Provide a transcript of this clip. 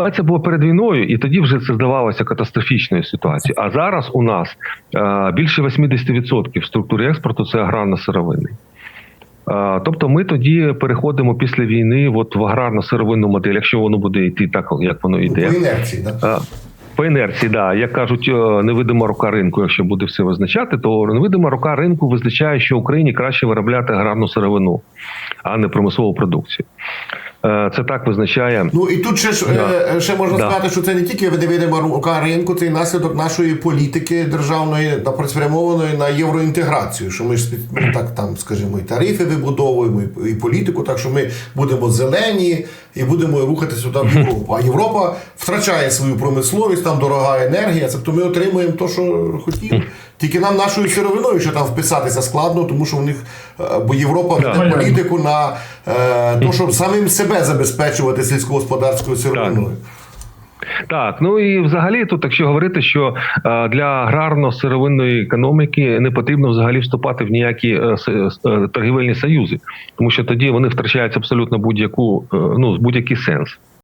Але це було перед війною, і тоді вже це здавалося катастрофічною ситуацією. А зараз у нас е, більше 80% структури експорту це аграрно-сировинний. Е, Тобто ми тоді переходимо після війни от в аграрно-сировинну модель, якщо воно буде йти так, як воно йде. По інерції, да? Е, По інерції, да. Як кажуть, невидима рука ринку, якщо буде все визначати, то невидима рука ринку визначає, що Україні краще виробляти аграрну сировину, а не промислову продукцію. Е, Це так визначає. Ну і тут ще ж Да. е, ще можна Да. сказати, що це не тільки невидима рука ринку, це і наслідок нашої політики державної та спрямованої на євроінтеграцію. Що ми ж ну, так там, скажімо, і тарифи вибудовуємо, і, політику, так що ми будемо зелені і будемо рухатися туди в Європу. А Європа втрачає свою промисловість, там дорога енергія. Тобто ми отримуємо те, що хотіли. Тільки нам нашою сировиною ще там вписатися складно, тому що в них е, бо Європа веде Да. політику на е, то, щоб самим себе забезпечувати сільськогосподарською сировиною. Так, ну і взагалі тут, якщо говорити, що е, для аграрно-сировинної економіки не потрібно взагалі вступати в ніякі е, е, торгівельні союзи, тому що тоді вони втрачають абсолютно будь-яку ну будь-який сенс.